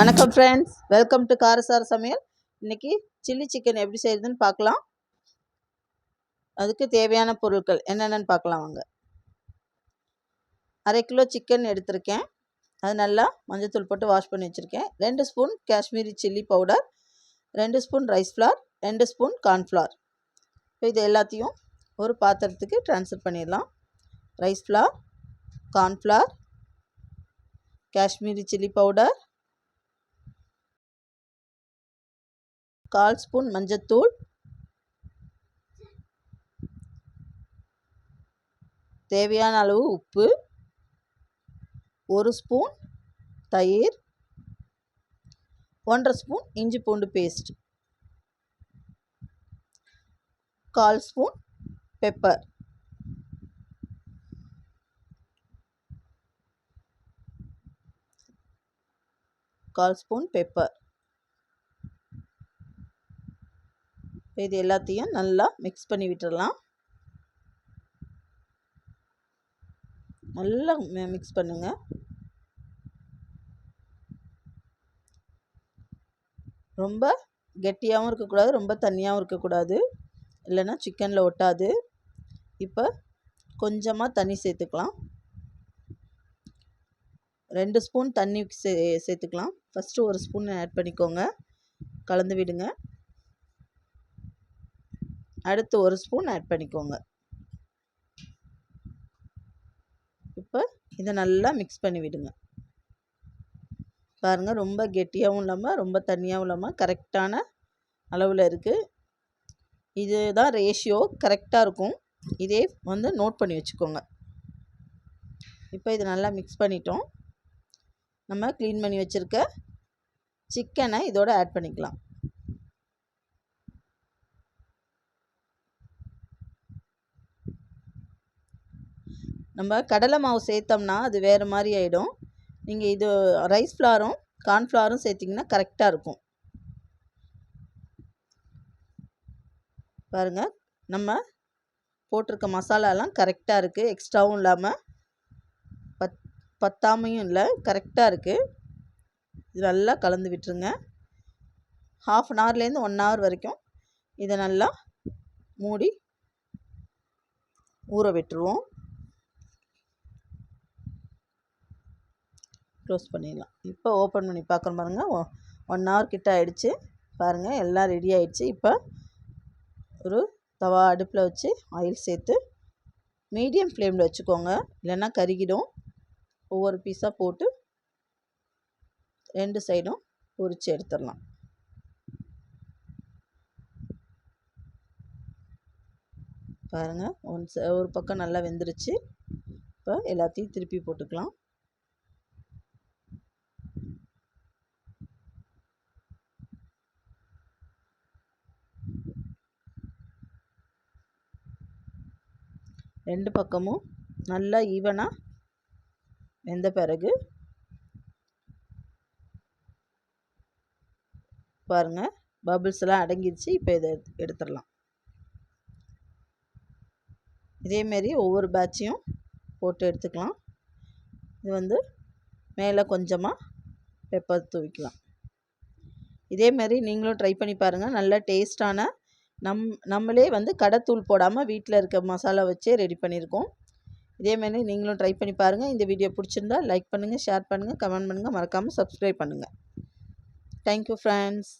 வணக்கம் friends welcome to காரசார சமையல். இன்னைக்கு சில்லி சிக்கன் எப்படி செய்யுதுன்னு பார்க்கலாம். அதுக்கு தேவையான பொருட்கள் என்னென்னு பார்க்கலாம் வாங்க. அரை கிலோ சிக்கன் எடுத்திருக்கேன். அது நல்லா மஞ்சத்தூள் போட்டு வாஷ் பண்ணி வச்சுருக்கேன். ரெண்டு ஸ்பூன் காஷ்மீரி சில்லி பவுடர் ரெண்டு ஸ்பூன் ரைஸ் ஃப்ளார் ரெண்டு ஸ்பூன் கார்ன்ஃப்ளார் இப்போ இது எல்லாத்தையும் ஒரு பாத்திரத்துக்கு ட்ரான்ஸ்ஃபர் பண்ணிடலாம். Rice flour cornflour Kashmiri chilli powder கால் ஸ்பூன் மஞ்சத்தூள். தேவையான அளவு உப்பு. ஒரு ஸ்பூன் தயிர். ஒன்றரை ஸ்பூன் இஞ்சி பூண்டு பேஸ்ட் கால் ஸ்பூன் பெப்பர் கால் ஸ்பூன் பெப்பர் இது எல்லாத்தையும் நல்லா மிக்ஸ் பண்ணி விட்டுடலாம் நல்லா மிக்ஸ் பண்ணுங்கள் ரொம்ப கெட்டியாகவும் இருக்கக்கூடாது ரொம்ப தண்ணியாகவும் இருக்கக்கூடாது. இல்லைன்னா சிக்கனில் ஒட்டாது. இப்போ கொஞ்சமாக தண்ணி சேர்த்துக்கலாம். ரெண்டு ஸ்பூன் தண்ணி சே சேர்த்துக்கலாம். ஃபஸ்ட்டு ஒரு ஸ்பூன் ஆட் பண்ணிக்கோங்க. கலந்து விடுங்க. அடுத்து ஒரு ஸ்பூன் ஆட் பண்ணிக்கோங்க. இப்போ இதை நல்லா மிக்ஸ் பண்ணி விடுங்க. பாருங்கள் ரொம்ப கெட்டியாகவும் இல்லாமல் ரொம்ப தண்ணியாகவும் இல்லாமல் கரெக்டான அளவில் இருக்குது இதுதான் ரேஷியோ கரெக்டாக இருக்கும். இதே வந்து நோட் பண்ணி வச்சுக்கோங்க. இப்போ இதை நல்லா மிக்ஸ் பண்ணிட்டோம். நம்ம க்ளீன் பண்ணி வச்சுருக்க சிக்கனை இதோடு ஆட் பண்ணிக்கலாம். நம்ம கடலை மாவு சேர்த்தோம்னா அது வேறு மாதிரி ஆகிடும் நீங்கள் இது ரைஸ் ஃப்ளாரும் கார்ன்ஃப்ளாரும் சேர்த்திங்கன்னா கரெக்டாக இருக்கும். பாருங்கள் நம்ம போட்டிருக்க மசாலாலாம் கரெக்டாக இருக்குது எக்ஸ்ட்ராவும் இல்லாமல் பத் பத்தாமையும் இல்லை கரெக்டாக இருக்குது இது நல்லா கலந்து விட்டுருங்க. ஹாஃப் அன் ஹவர்லேருந்து ஒன் ஹவர் வரைக்கும் இதை நல்லா மூடி ஊற விட்டுருவோம். க்ளோஸ் பண்ணிடலாம். இப்போ ஓப்பன் பண்ணி பார்க்குற பாருங்கள் ஒன் ஹவர் கிட்ட ஆகிடுச்சு பாருங்கள் எல்லாம் ரெடி ஆகிடுச்சு இப்போ ஒரு தவா அடுப்பில் வச்சு ஆயில் சேர்த்து மீடியம் ஃப்ளேமில் வச்சுக்கோங்க. இல்லைன்னா கருகிடும். ஒவ்வொரு பீஸாக போட்டு ரெண்டு சைடும் பொரித்து எடுத்துடலாம். பாருங்கள் ஒன் ஒரு பக்கம் நல்லா வெந்துருச்சு. இப்போ எல்லாத்தையும் திருப்பி போட்டுக்கலாம். ரெண்டு பக்கமும் நல்லா ஈவனாக வெந்த பிறகு பாருங்கள் பபுள்ஸ்லாம் அடங்கிடுச்சு இப்போ இதை எடுத்துடலாம். இதேமாரி ஒவ்வொரு பேட்சையும் போட்டு எடுத்துக்கலாம். இது வந்து மேலே கொஞ்சமாக பெப்பர் தூவிக்கலாம். இதேமாரி நீங்களும் ட்ரை பண்ணி பாருங்கள் நல்ல டேஸ்ட்டான நம் நம்மளே வந்து கடைத்தூள் போடாமல் வீட்டில் இருக்க மசாலா வச்சே ரெடி பண்ணியிருக்கோம் இதேமாரி நீங்களும் ட்ரை பண்ணி பாருங்கள் இந்த வீடியோ பிடிச்சிருந்தா லைக் பண்ணுங்கள் ஷேர் பண்ணுங்கள் கமெண்ட் பண்ணுங்கள் மறக்காமல் சப்ஸ்கிரைப் பண்ணுங்கள் தேங்க்யூ ஃப்ரெண்ட்ஸ்